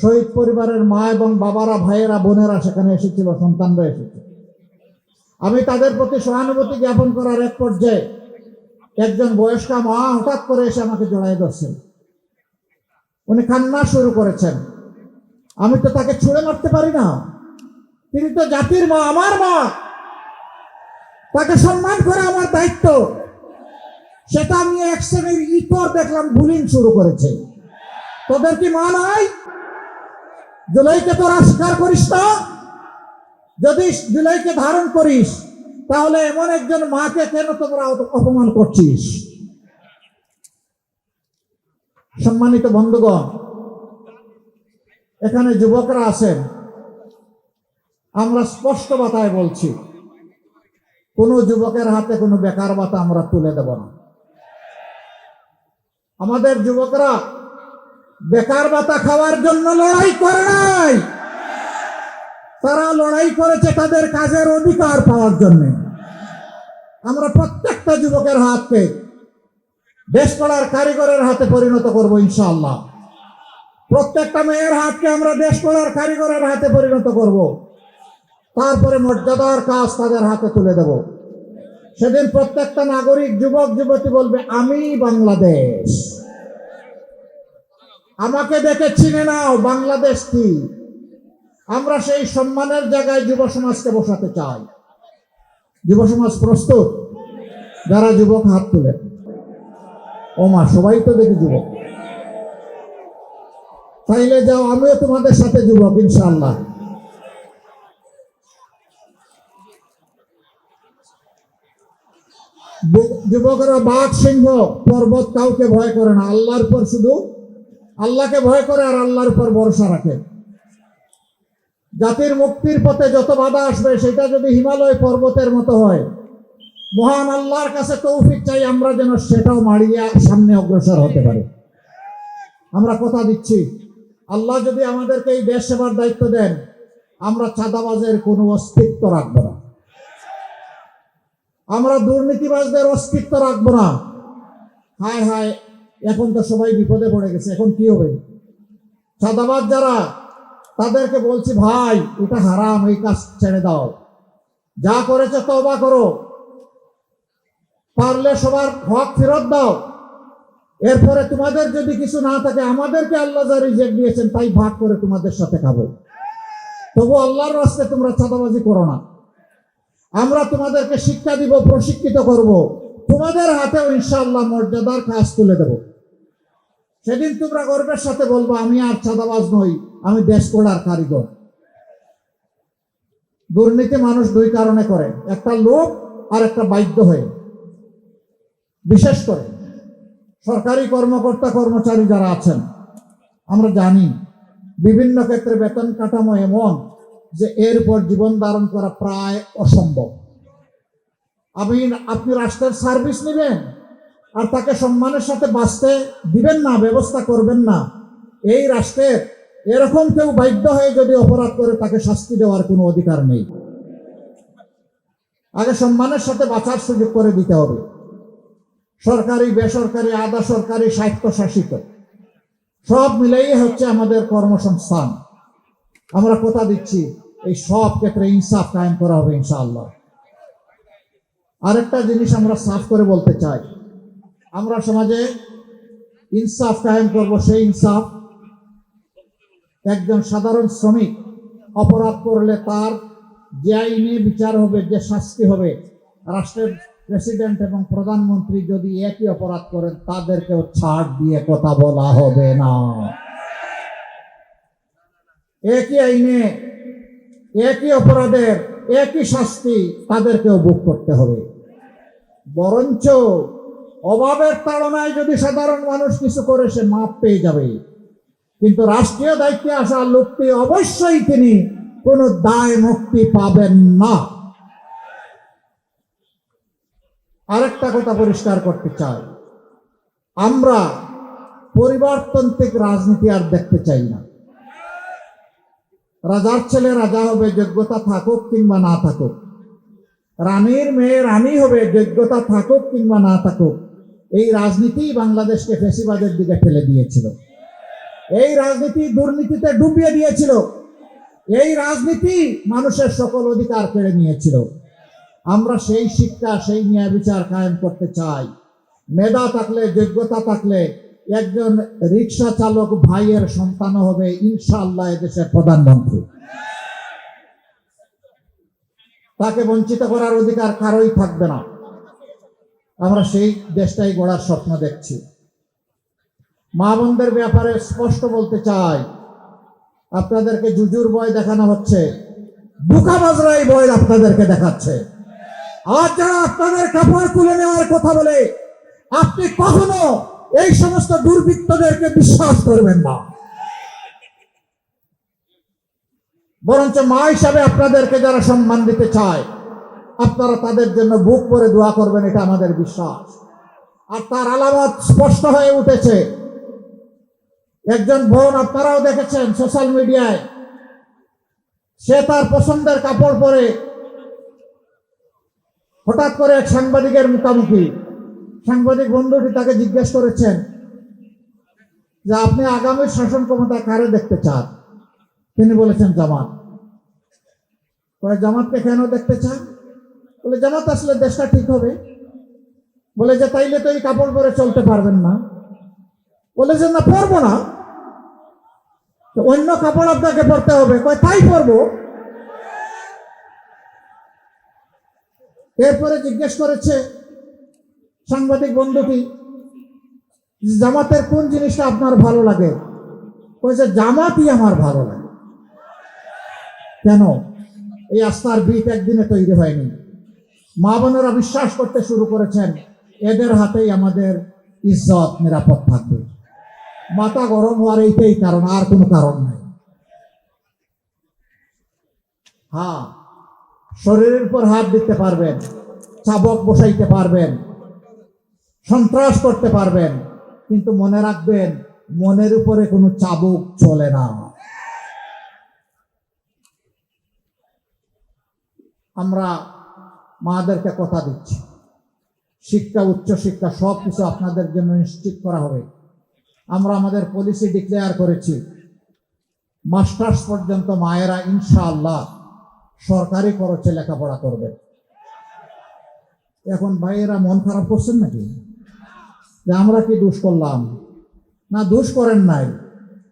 শহীদ পরিবারের মা এবং বাবারা, ভাইয়েরা, বোনেরা সেখানে এসেছিল, সন্তানরা এসেছে আমি তাদের প্রতি সহানুভূতি জ্ঞাপন করার এক পর্যায়ে একজন বয়স্কা মা হঠাৎ করে এসে আমাকে জড়াই ধরছেন। উনি কান্না শুরু করেছেন। আমি তো তাকে ছুঁড়ে মারতে পারি না। তিনি তো জাতির মা, আমার মা। তাকে সম্মান করা আমার দায়িত্ব। সেটা আমি এক শ্রেণির ইতর দেখলাম, বুলিং শুরু করেছে। তোদের কি মা নাই? জুলাইকে তোরা স্বীকার করিস না? যদি জুলাইকে ধারণ করিস, তাহলে এমন একজন মাকে কেন তোমরা অপমান করছিস? সম্মানিত বন্ধুগণ, এখানে যুবকরা আছেন। আমরা স্পষ্ট বাতায় বলছি, কোনো যুবকের হাতে কোনো বেকার বাতা আমরা তুলে দেব না। আমাদের যুবকরা বেকার বাতা খাওয়ার জন্য লড়াই করে নাই। তারা লড়াই করেছে তাদের কাজের অধিকার পাওয়ার জন্য। আমরা প্রত্যেকটা যুবকের হাতকে দেশ পড়ার কারিগরের হাতে পরিণত করব ইনশাআল্লাহ। প্রত্যেকটা মেয়ের হাতকে আমরা দেশ পড়ার কারিগরের হাতে পরিণত করব। তারপরে মর্যাদার কাজ তাদের হাতে তুলে দেব। সেদিন প্রত্যেকটা নাগরিক, যুবক, যুবতী বলবে, আমি বাংলাদেশ। আমাকে দেখে চিনে নাও, বাংলাদেশ কি? আমরা সেই সম্মানের জায়গায় যুব সমাজকে বসাতে চাই। যুব সমাজ প্রস্তুত? যারা যুবক হাত তুলে। ও মা সবাই তো দেখি যুবক। তাইলে যাও, আমিও তোমাদের সাথে যুবক, ইনশাআল্লাহ। বু- যুবকরা বাঘ, সিংহ, পর্বত কাউকে ভয় করে না। আল্লাহর পর শুধু আল্লাহকে ভয় করে আর আল্লাহর উপর ভরসা রাখে। জাতির মুক্তির পথে যত বাধা আসবে, সেটা যদি হিমালয় পর্বতের মতো হয়, মহান আল্লাহর কাছে তৌফিক চাই, আমরা যেন সেটাও মারিয়ে সামনে অগ্রসর হতে পারি। আমরা কথা দিচ্ছি, আল্লাহ যদি আমাদেরকে এই দেশ সেবার দায়িত্ব দেন, আমরা চাঁদাবাজের কোনো অস্তিত্ব রাখব না। আমরা দুর্নীতিবাজদের অস্তিত্ব রাখব না। হায় হায় এখন তো সবাই বিপদে পড়ে গেছে, এখন কি হবে? চাঁদাবাজ যারা, তাদেরকে বলছি, ভাই, এটা হারাম, এই কাজ ছেড়ে দাও। যা করেছে তবা করো। পারলে সবার হক ফেরত দাও। এরপরে তোমাদের যদি কিছু না থাকে, আমাদেরকে আল্লাহ যা রিজেক্ট দিয়েছেন, তাই ভাগ করে তোমাদের সাথে খাব। তবু আল্লাহর রাস্তায় তোমরা চাঁদাবাজি করো না। আমরা তোমাদেরকে শিক্ষা দিব, প্রশিক্ষিত করব। তোমাদের হাতেও ইনশাআল্লাহ মর্যাদার কাজ তুলে দেব। সেদিন তোমরা গর্বের সাথে বলব, আমি আর চাঁদাবাজ নই, আমি দেশ গড়ার কারিগর। দুর্নীতি মানুষ দুই কারণে করে, একটা লোক আর একটা বাধ্য হয়ে। বিশেষ করে, সরকারি কর্মকর্তা কর্মচারী যারা আছেন, আমরা জানি, বিভিন্ন ক্ষেত্রে বেতন কাঠামো এমন যে এর উপর জীবন ধারণ করা প্রায় অসম্ভব। আমি আপনি রাষ্ট্রের সার্ভিস নেবেন? আর তাকে সম্মানের সাথে বাঁচতে দিবেন না, ব্যবস্থা করবেন না। এই রাষ্ট্রের এরকম কেউ বাধ্য হয়ে যদি অপরাধ করে, তাকে শাস্তি দেওয়ার কোনো অধিকার নেই। আগে সম্মানের সাথে বাঁচার সুযোগ করে দিতে হবে। সরকারি, বেসরকারি, আধা সরকারি, স্বায়ত্তশাসিত, সব মিলেই হচ্ছে আমাদের কর্মসংস্থান। আমরা কথা দিচ্ছি, এই সব ক্ষেত্রে ইনসাফ কায়েম করা হবে ইনশাআল্লাহ। আরেকটা জিনিস আমরা সাফ করে বলতে চাই। আমরা সমাজে ইনসাফ কায়েম করব, সেই ইনসাফ একজন সাধারণ শ্রমিক অপরাধ করলে তার যে আইনে বিচার হবে, যে শাস্তি হবে, রাষ্ট্রের প্রেসিডেন্ট এবং প্রধানমন্ত্রী যদি একই অপরাধ করেন, তাদেরকেও ছাড় দিয়ে কথা বলা হবে না। একই আইনে, একই অপরাধের, একই শাস্তি তাদেরকেও ভোগ করতে হবে। বরঞ্চ অভাবের তাড়নায় যদি সাধারণ মানুষ কিছু করে, সে মাপ পেয়ে যাবে। কিন্তু রাষ্ট্রীয় দায়িত্বে আসা লোকটি অবশ্যই তিনি কোনো দায় মুক্তি পাবেন না। আরেকটা কথা পরিষ্কার করতে চাই। আমরা পরিবারতান্ত্রিক রাজনীতি আর দেখতে চাই না। রাজার ছেলে রাজা হবে, যোগ্যতা থাকুক কিংবা না থাকুক। রানীর মেয়ে রানী হবে, যোগ্যতা থাকুক কিংবা না থাকুক। এই রাজনীতি বাংলাদেশকে ফেসিবাদের দিকে ফেলে দিয়েছিল। এই রাজনীতি দুর্নীতিতে ডুবিয়ে দিয়েছিল। এই রাজনীতি মানুষের সকল অধিকার কেড়ে নিয়েছিল। আমরা সেই শিক্ষা, সেই ন্যায় বিচার কায়েম করতে চাই। মেধা থাকলে, যোগ্যতা থাকলে একজন রিক্সা চালক ভাইয়ের সন্তান হবে ইনশাআল্লাহ এদেশের প্রধানমন্ত্রী। তাকে বঞ্চিত করার অধিকার কারোই থাকবে না। আমরা সেই দেশটাই গড়ার স্বপ্ন দেখছি। মা বোনদের ব্যাপারে স্পষ্ট বলতে চাই। আপনাদেরকে জুজুর বয় দেখানো হচ্ছে। বুকা বাজরাই বয় আপনাদেরকে দেখাচ্ছে। আর যারা আপনাদের কাপড় তুলে নেওয়ার কথা বলে, আপনি কখনো এই সমস্ত দুর্বৃত্তদেরকে বিশ্বাস করবেন না। বরঞ্চ মা হিসাবে আপনাদেরকে যারা সম্মান দিতে চায় আপনারা তাদের জন্য বুক করে দোয়া করবেন, এটা আমাদের বিশ্বাস। আর তার আলামত স্পষ্ট হয়ে উঠেছে। একজন বোন আপনারাও দেখেছেন সোশ্যাল মিডিয়ায়। সে তার পছন্দের কাপড় পরে হঠাৎ করে এক সাংবাদিকের মুখামুখি। সাংবাদিক বন্ধুটি তাকে জিজ্ঞেস করেছেন যে, আপনি আগামী শাসন ক্ষমতা কারে দেখতে চান? তিনি বলেছেন, জামাত। জামাতকে কেন দেখতে চান? বলে, জামাত আসলে দেশটা ঠিক হবে? বলে, যে তাইলে তো এই কাপড় পরে চলতে পারবেন না। বলে, যে না, পরবো না। অন্য কাপড় আপনাকে পরতে হবে। কয়, তাই পরবো? এরপরে জিজ্ঞেস করেছে সাংবাদিক বন্ধুটি জামাতের কোন জিনিসটা আপনার ভালো লাগে? কয়েছে জামাতই আমার ভালো লাগে। কেন? এই আস্থার বিট একদিনে তৈরি হয়নি। মা বোনেরা বিশ্বাস করতে শুরু করেছেন, এদের হাতেই আমাদের ইজ্জত নিরাপদ থাকবে। মাথা গরম হওয়ার এইটাই কারণ, আর কোনো কারণ নাই। হ্যাঁ শরীরের উপর হাত দিতে পারবেন, চাবক বসাইতে পারবেন, সন্ত্রাস করতে পারবেন, কিন্তু মনে রাখবেন, মনের উপরে কোনো চাবুক চলে না। আমরা মাদেরকে কথা দিচ্ছি। শিক্ষা, উচ্চ শিক্ষা সব কিছু আপনাদের জন্য নিশ্চিত করা হবে। আমরা আমাদের পলিসি ডিক্লেয়ার করেছি। মাস্টার্স পর্যন্ত মায়েরা ইনশাআল্লাহ সরকারি খরচে লেখাপড়া করবে। এখন ভাইয়েরা মন খারাপ করছেন নাকি? যে আমরা কি দোষ করলাম? না, দোষ করেন নাই।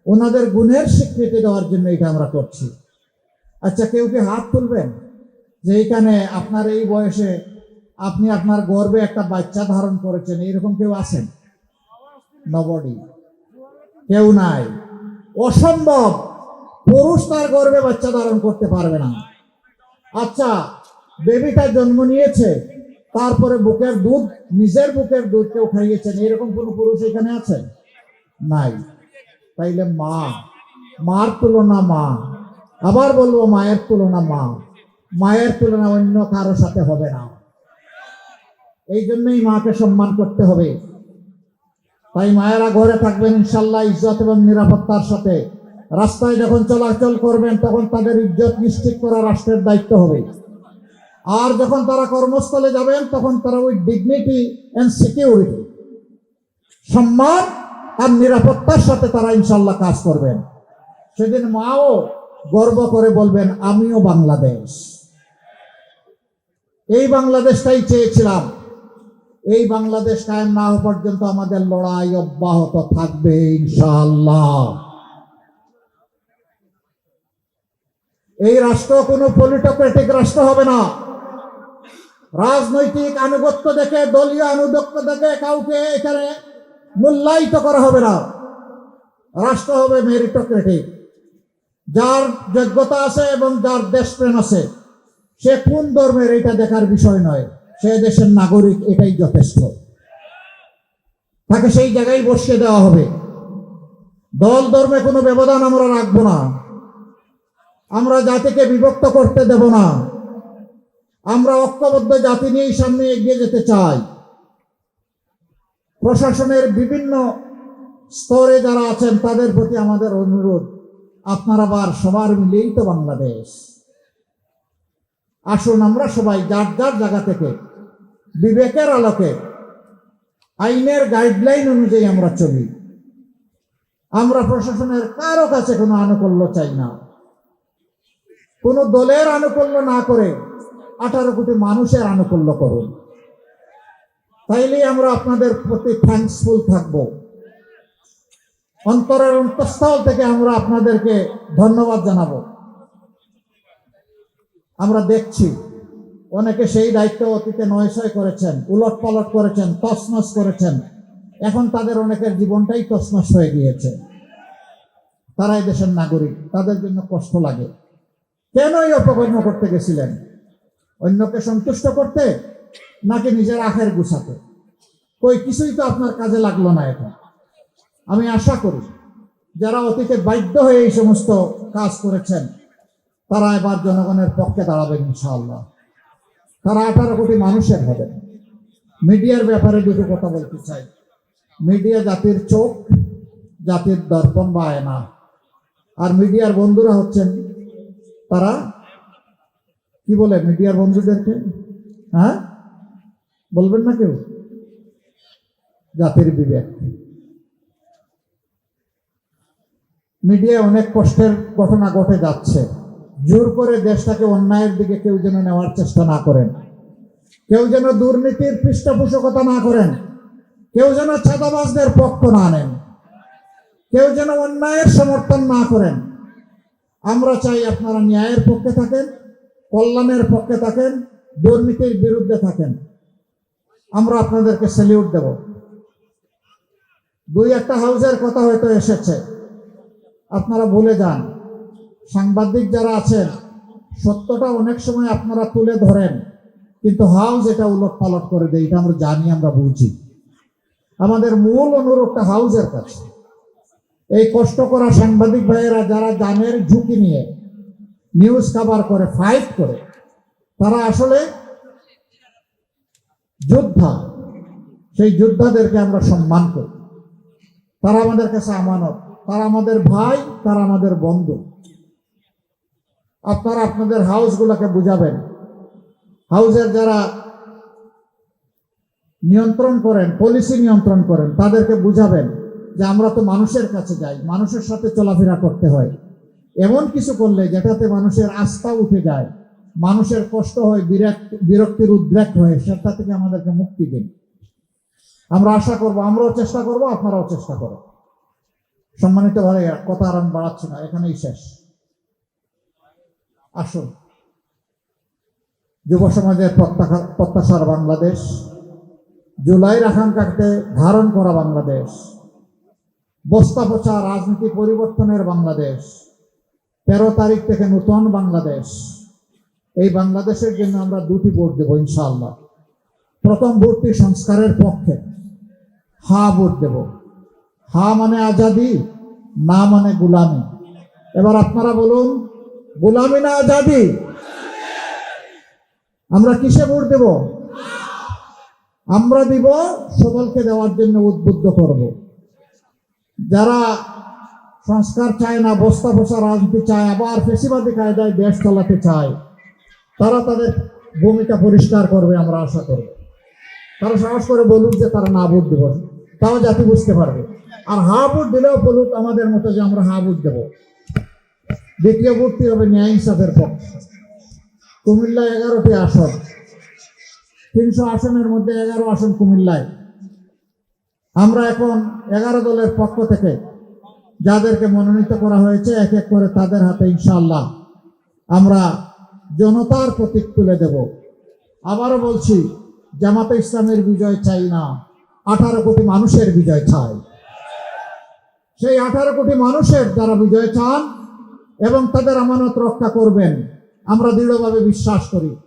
ওনাদের গুণের স্বীকৃতি দেওয়ার জন্য এটা আমরা করছি। আচ্ছা কেউ কি হাত তুলবেন? যে এইখানে আপনার এই বয়সে আপনি আপনার গর্বে একটা বাচ্চা ধারণ করেছেন, এরকম কেউ আছেন? নবডি কেউ নাই। অসম্ভব। পুরুষ তার গর্বে বাচ্চা ধারণ করতে পারবে না। আচ্ছা বেবিটা জন্ম নিয়েছে, তারপরে বুকের দুধ, নিজের বুকের দুধ কেউ খাইয়েছেন, এরকম কোন পুরুষ এখানে আছে নাই। তাইলে মা, মার তুলনা মা। আবার বলব, মায়ের তুলনা মা। মায়ের তুলনা অন্য কারও সাথে হবে না। এই জন্যই মাকে সম্মান করতে হবে। তাই মায়েরা ঘরে থাকবেন ইনশাল্লাহ ইজ্জত এবং নিরাপত্তার সাথে। রাস্তায় যখন চলাচল করবেন, তখন তাদের ইজ্জত নিশ্চিত করা রাষ্ট্রের দায়িত্ব হবে। আর যখন তারা কর্মস্থলে যাবেন, তখন তারা ওই ডিগনিটি অ্যান্ড সিকিউরিটি সম্মান আর নিরাপত্তার সাথে তারা ইনশাল্লাহ কাজ করবেন। সেদিন মাও গর্ব করে বলবেন, আমিও বাংলাদেশ। এই বাংলাদেশটাই চেয়েছিলাম। এই বাংলাদেশ কায়েম না হওয়া পর্যন্ত আমাদের লড়াই অব্যাহত থাকবে, ইনশাআল্লাহ। এই রাষ্ট্র কোনো পলিটোক্রেটিক রাষ্ট্র হবে না। রাজনৈতিক আনুগত্য দেখে, দলীয় আনুগত্য দেখে কাউকে এখানে মূল্যায়িত করা হবে না। রাষ্ট্র হবে মেরিটোক্রেটিক যার যোগ্যতা আছে এবং যার দেশপ্রেম আছে। সে কোন ধর্মের এটা দেখার বিষয় নয়। সে দেশের নাগরিক, এটাই যথেষ্ট। তাকে সেই জায়গায় বসিয়ে দেওয়া হবে। দল ধর্মে কোনো ব্যবধান আমরা রাখব না। আমরা জাতিকে বিভক্ত করতে দেব না। আমরা ঐক্যবদ্ধ জাতি নিয়েই সামনে এগিয়ে যেতে চাই। প্রশাসনের বিভিন্ন স্তরে যারা আছেন, তাদের প্রতি আমাদের অনুরোধ, আপনারা আবার সবার মিলেই তো বাংলাদেশ। আসুন আমরা সবাই যার যার জায়গা থেকে, বিবেকের আলোকে, আইনের গাইডলাইন অনুযায়ী আমরা চলি। আমরা প্রশাসনের কারও কাছে কোনো আনুকূল্য চাই না। কোনো দলের আনুকূল্য না করে আঠারো কোটি মানুষের আনুকূল্য করুন। তাইলেই আমরা আপনাদের প্রতি থ্যাঙ্কসফুল থাকব। অন্তরের অন্তঃস্থল থেকে আমরা আপনাদেরকে ধন্যবাদ জানাব। আমরা দেখছি অনেকে সেই দায়িত্ব অতীতে নয়সয় করেছেন উলট পালট করেছেন, তছনছ করেছেন। এখন তাদের অনেকের জীবনটাই তছনছ হয়ে গিয়েছে। তারা এই দেশের নাগরিক, তাদের জন্য কষ্ট লাগে। কেন এই অপকর্ম করতে গেছিলেন? অন্যকে সন্তুষ্ট করতে নাকি নিজের আখের গুছাতে? কই, কিছুই তো আপনার কাজে লাগল না এখন। আমি আশা করি, যারা অতীতে বাধ্য হয়ে এই সমস্ত কাজ করেছেন তারা এবার জনগণের পক্ষে দাঁড়াবেন ইনশাআল্লাহ। তারা আঠারো কোটি মানুষের হবেন মিডিয়ার ব্যাপারে দুটো কথা বলতে চাই। মিডিয়া জাতির চোখ, জাতির দর্পণ বা আয়না। আর মিডিয়ার বন্ধুরা হচ্ছেন তারা, কি বলে মিডিয়ার বন্ধুদেরকে? হ্যাঁ? বলবেন না কেউ? জাতির বিবেক। মিডিয়ায় অনেক কষ্টের ঘটনা ঘটে যাচ্ছে। জোর করে দেশটাকে অন্যায়ের দিকে কেউ যেন নেওয়ার চেষ্টা না করেন। কেউ যেন দুর্নীতির পৃষ্ঠপোষকতা না করেন। কেউ যেন চাঁদাবাজদের পক্ষ না নেন। কেউ যেন অন্যায়ের সমর্থন না করেন। আমরা চাই আপনারা ন্যায়ের পক্ষে থাকেন, কল্যাণের পক্ষে থাকেন, দুর্নীতির বিরুদ্ধে থাকেন। আমরা আপনাদেরকে স্যালিউট দেব। দুই একটা হাউসের কথা হয়তো এসেছে। আপনারা ভুলে যান। সাংবাদিক যারা আছেন, সত্যটা অনেক সময় আপনারা তুলে ধরেন, কিন্তু হাউস এটা উলট পালট করে দেয়, এটা আমরা জানি, আমরা বুঝি। আমাদের মূল অনুরোধটা হাউসের কাছে। এই কষ্ট করা সাংবাদিক ভাইয়েরা যারা জানের ঝুঁকি নিয়ে নিউজ কভার করে ফাইট করে, তারা আসলে যোদ্ধা, সেই যোদ্ধাদেরকে আমরা সম্মান করি। তারা আমাদের কাছে আমানত, তারা আমাদের ভাই, তারা আমাদের বন্ধু। আপনারা আপনাদের হাউসগুলোকে বুঝাবেন। হাউসের যারা নিয়ন্ত্রণ করেন পলিসি নিয়ন্ত্রণ করেন, তাদেরকে বুঝাবেন যে আমরা তো মানুষের কাছে যাই, মানুষের সাথে চলাফেরা করতে হয়। এমন কিছু করলে যেটাতে মানুষের আস্থা উঠে যায়, মানুষের কষ্ট হয় বিরক্ত বিরক্তির উদ্রেক হয়, সেটা থেকে আমাদেরকে মুক্তি দিন। আমরা আশা করব, আমরাও চেষ্টা করব, আপনারাও চেষ্টা করো সম্মানিত ভাই কথা আর বাড়াচ্ছি না, এখানেই শেষ। আসুন। যুব সমাজের প্রত্যাশা- প্রত্যাশার বাংলাদেশ। জুলাইয়ের আকাঙ্ক্ষাকে ধারণ করা বাংলাদেশ। বস্তা পচা রাজনীতি পরিবর্তনের বাংলাদেশ। তেরো তারিখ থেকে নতুন বাংলাদেশ। এই বাংলাদেশের জন্য আমরা দুটি ভোট দেব ইনশাআল্লাহ। প্রথম ভোটটি সংস্কারের পক্ষে। হা ভোট দেব। হা মানে আজাদি, না মানে গুলামি। এবার আপনারা বলুন গোলামি না আজাদি? আমরা কিসে ভোট দেব? আমরা দিব সবলকে দেওয়ার জন্য উদ্বুদ্ধ করব। যারা সংস্কার চায় না, বস্তা বসা রাজনীতি চায়, আবার ফেসিবাদী কায়দায় দেশ চালাতে চায়, তারা তাদের ভূমিকা পরিষ্কার করবে আমরা আশা করব তারা সাহস করে বলুক যে তারা না ভোট দেব। তাও জাতি বুঝতে পারবে। আর হা ভোট দিলেও বলুক আমাদের মতো যে আমরা হা ভোট দেব। দ্বিতীয় ভর্তি হবে ন্যায় ইনসাফের পক্ষে। কুমিল্লা এগারোটি আসন। তিনশো আসনের মধ্যে এগারো আসন কুমিল্লায়। আমরা এখন এগারো দলের পক্ষ থেকে যাদেরকে মনোনীত করা হয়েছে, এক এক করে তাদের হাতে ইনশাল্লাহ আমরা জনতার প্রতীক তুলে দেব। আবারও বলছি, জামাতে ইসলামের বিজয় চাই না, আঠারো কোটি মানুষের বিজয় চাই। সেই আঠারো কোটি মানুষের যারা বিজয় চান এবং তাদের আমানত রক্ষা করবেন। আমরা দৃঢ়ভাবে বিশ্বাস করি।